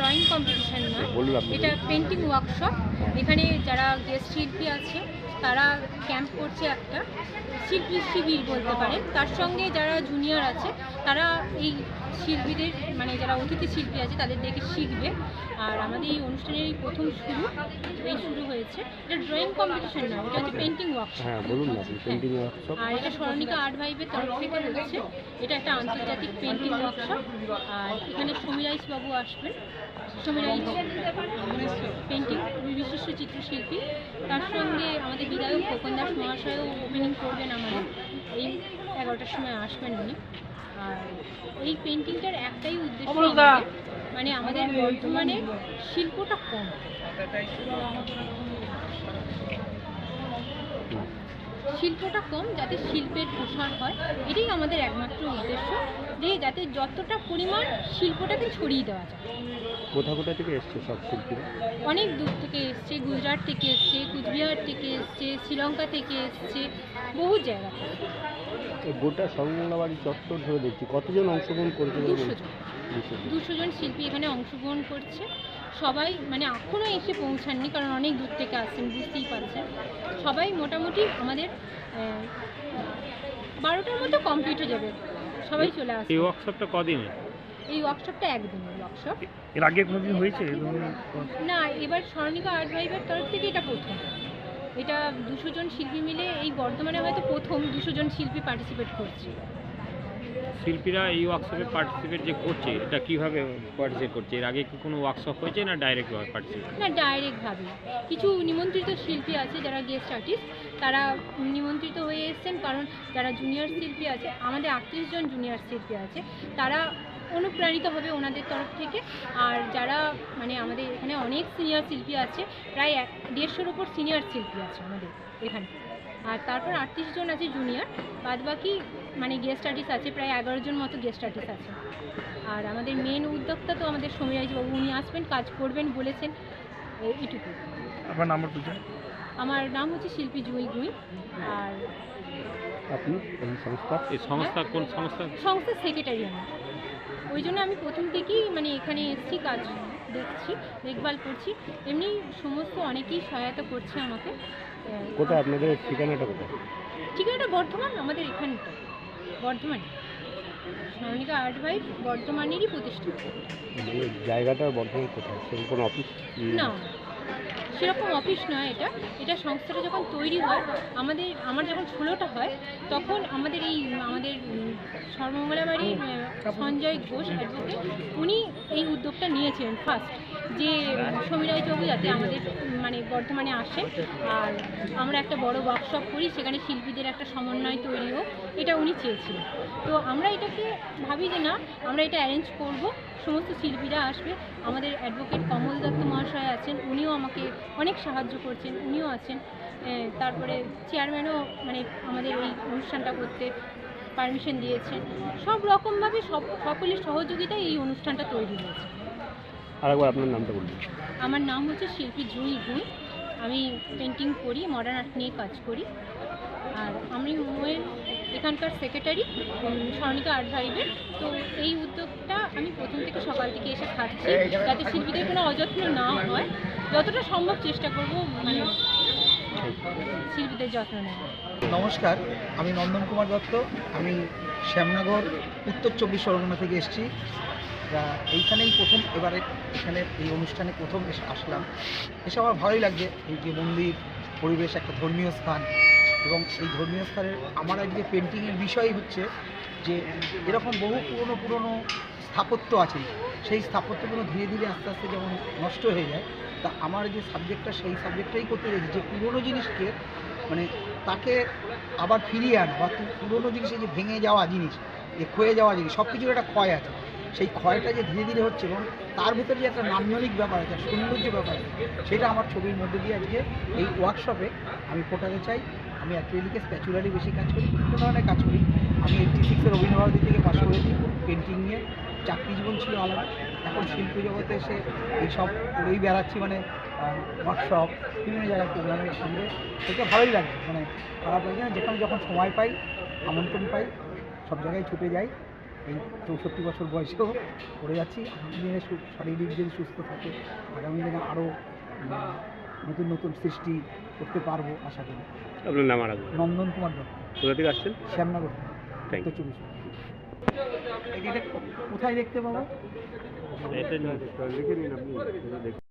Drawing competition নয় এটা painting workshop এখানে যারা গেস্ট শিল্পী আছে তারা ক্যাম্প করছে একটা। শিল্পী শিবির বলতে পারেন। তার সঙ্গে যারা জুনিয়র আছে তারা এই শিল্পীদের মানে যারা অতিথি শিল্পী আছে তাদের দেখে শিখবে। আর আমাদের এই অনুষ্ঠানের এই প্রথম শুরু এই শুরু হয়েছে। এটা ড্রয়িং কম্পিটিশন নয় এটা হচ্ছে পেন্টিং ওয়ার্কশপ হ্যাঁ বলুন না পেন্টিং ওয়ার্কশপ আর এটা স্মরণিকা আর্ট ভাইবের তরফ থেকে হচ্ছে। এটা একটা আন্তর্জাতিক পেন্টিং ওয়ার্কশপ আর এখানে সমীরাইশ বাবু আসবেন। সমীরাইশ পেন্টিং বিশিষ্ট চিত্রশিল্পী। তার সঙ্গে আমাদের বিধায়ক খোকন দাস মহাশয়ও ওপেনিং করবেন আমাদের। এই এগারোটার সময় আসবেন উনি। আর এই পেন্টিংটার একটাই উদ্দেশ্য মানে আমাদের বর্তমানে শিল্পটা কম। শিল্পটা কম যাতে শিল্পের প্রসার হয় এটাই আমাদের একমাত্র উদ্দেশ্য। যে যাতে যতটা পরিমাণ শিল্পটাকে ছড়িয়ে দেওয়া যায়। কোথা কোথা থেকে এসছে সব শিল্পীরা? অনেক দূর থেকে এসছে গুজরাট থেকে এসছে কুচবিহার থেকে এসছে শ্রীলঙ্কা থেকে এসছে বহু জায়গা থেকে। গোটা সর্বমঙ্গলাবাড়ি চত্বর ধরে দেখছি। কতজন অংশগ্রহণ করেছে বলে দুশো? জন। শিল্পী এখানে অংশগ্রহণ করছে। সবাই মানে এখনও এসে পৌঁছাননি কারণ অনেক দূর থেকে আসছেন বুঝতেই পারছেন। সবাই মোটামুটি আমাদের বারোটার মতো কমপ্লিট হয়ে যাবে। সবাই চলে আসবে। এই ওয়ার্কশপটা কদিনে? এই ওয়ার্কশপটা একদিনের ওয়ার্কশপ এর আগে কোনোদিন হয়েছে? না এবার স্বর্ণিকা আর্ট ভাইবের তরফ থেকে এটা প্রথম। এটা দুশো জন শিল্পী মিলে এই বর্তমানে হয়তো প্রথম দুশো জন শিল্পী পার্টিসিপেট করছে। শিল্পীরা এই ওয়ার্কশপে পার্টিসিপেট যে করছে এটা কীভাবে পার্টিসিপেট করছে? এর আগে কি কোনো ওয়ার্কশপ হয়েছে না ডাইরেক্ট পার্টিসিপেট না ডাইরেক্টভাবে কিছু নিমন্ত্রিত শিল্পী আছে যারা গেস্ট আর্টিস্ট তারা নিমন্ত্রিত হয়ে এসেছেন কারণ যারা জুনিয়র শিল্পী আছে আমাদের আটত্রিশ জন জুনিয়র শিল্পী আছে তারা অনুপ্রাণিত হবে ওনাদের তরফ থেকে। আর যারা মানে আমাদের এখানে অনেক সিনিয়র শিল্পী আছে প্রায় এক দেড়শোর ওপর সিনিয়র শিল্পী আছে আমাদের এখানে। আর তারপর আটত্রিশ জন আছে জুনিয়র বাদ বাকি মানে গেস্ট আর্টিস্ট আছে প্রায় এগারো জন মতো গেস্ট আর্টিস্ট আছে। আর আমাদের মেন উদ্যোক্তা তো আমাদের সমীরাজ বাবু উনি আসবেন কাজ করবেন বলেছেন এই- এইটুকু আপনার পরিচয় আমার নাম হচ্ছে শিল্পী জুই গুই আর আপনি এই সংস্থা? এই সংস্থা কোন সংস্থা? সংস্থার সেক্রেটারি আমি ওই জন্য আমি প্রথম থেকেই মানে এখানে এসছি কাজ দেখছি দেখভাল করছি। এমনি সমস্ত অনেকেই সহায়তা করছে আমাকে। কোথায়? আপনাদের ঠিকানাটা কোথায়? ঠিকানাটা বর্ধমান আমাদের এখানটা বর্ধমান। আর্ট ভাই বর্ধমানেরই প্রতিষ্ঠান মানে জায়গাটা বর্ধমান কোথায়? কোনো অফিস না। সেরকম অফিস নয় এটা। এটা সংস্থাটা যখন তৈরি হয় আমাদের আমার যখন ষোলোটা হয় তখন আমাদের এই আমাদের উম, সর্বমঙ্গলা বাড়ির সঞ্জয় ঘোষ অ্যাডভোকেট উনি এই উদ্যোগটা নিয়েছিলেন ফার্স্ট যে সমীরায় চৌধুরী যাতে আমাদের মানে বর্ধমানে আসে আর আমরা একটা বড় ওয়ার্কশপ করি, সেখানে শিল্পীদের একটা সমন্বয় তৈরি হোক, এটা উনি চেয়েছিলেন। তো আমরা এটাকে ভাবি যে না, আমরা এটা অ্যারেঞ্জ করব, সমস্ত শিল্পীরা আসবে। আমাদের অ্যাডভোকেট কমল দত্ত মহাশয় আছেন, উনিও আমাকে অনেক সাহায্য করছেন, উনিও আছেন। তারপরে চেয়ারম্যানও মানে আমাদের এই অনুষ্ঠানটা করতে পারমিশন দিয়েছেন। সব রকমভাবে সব, সকলের সহযোগিতায় এই অনুষ্ঠানটা তৈরি হয়েছে। আরেকবার আপনার নামটা বলুন। আমার নাম হচ্ছে শিল্পী জুই গুই আমি পেন্টিং করি মডার্ন আর্ট নিয়ে কাজ করি। আর আমি মোয়ের এখানকার সেক্রেটারি স্বর্ণিকা আর্ট ভাইবের তো এই উদ্যোগটা আমি প্রথম থেকে সকাল থেকে এসে খাচ্ছি যাতে শিল্পীদের কোনো অযত্ন না হয়। যতটা সম্ভব চেষ্টা করব মানে শিল্পীদের যত্ন নেওয়া নমস্কার আমি নন্দন কুমার দত্ত। আমি শ্যামনগর উত্তর চব্বিশ পরগনা থেকে এসেছি। এইখানেই প্রথম, এবারে এখানে এই অনুষ্ঠানে প্রথম এসে আসলাম। এসে আমার ভালোই লাগছে এই যে মন্দির, পরিবেশ, একটা ধর্মীয় স্থান। এবং এই ধর্মীয় স্থানের, আমার আজকে পেন্টিংয়ের বিষয় হচ্ছে যে, এরকম বহু পুরনো পুরনো স্থাপত্য আছে। সেই স্থাপত্যগুলো ধীরে ধীরে আস্তে আস্তে যেমন নষ্ট হয়ে যায়, তা আমার যে সাবজেক্টটা সেই সাবজেক্টটাই করতে গেছি। যে পুরনো জিনিসকে মানে তাকে আবার ফিরিয়ে আনা, বা পুরনো জিনিসে যে ভেঙে যাওয়া জিনিস, যে ক্ষয়ে যাওয়া জিনিস সব কিছুর একটা ক্ষয় আছে। সেই ক্ষয়টা যে ধীরে ধীরে হচ্ছে এবং তার ভিতরে যে একটা নান্দনিক ব্যাপার আছে সৌন্দর্য ব্যাপার আছে, সেটা আমার ছবির মধ্যে দিয়ে আজকে এই ওয়ার্কশপে আমি ফোটাতে চাই। আমি অ্যাক্রিলিকে স্প্যাচুলারই বেশি কাজ করি, বিভিন্ন ধরনের কাজ করি। আমি এইটটি সিক্সের রবীন্দ্রভারতী থেকে পাশ করেছি পেন্টিং নিয়ে। চাকরি জীবন ছিল আলাদা এখন শিল্প জগতে এসে এইসব করেই বেড়াচ্ছি মানে ওয়ার্কশপ বিভিন্ন জায়গায় প্রোগ্রামের সঙ্গে। সেটা ভালোই লাগে মানে খারাপ লাগে না। যেখানে যখন সময় পাই, আমন্ত্রণ পাই, সব জায়গায় ছুটে যাই। এই চৌষট্টি বছর বয়সেও করে যাচ্ছি। আগামী দিনে শারীরিক যদি সুস্থ থাকে আগামী দিনে আরও নতুন নতুন সৃষ্টি করতে পারব আশা করি। আপনার নাম আর নন্দন কুমার দত্ত। কোথা থেকে আসছেন? শ্যামনগর. উত্তর চব্বিশ কোথায় দেখতে পাবো?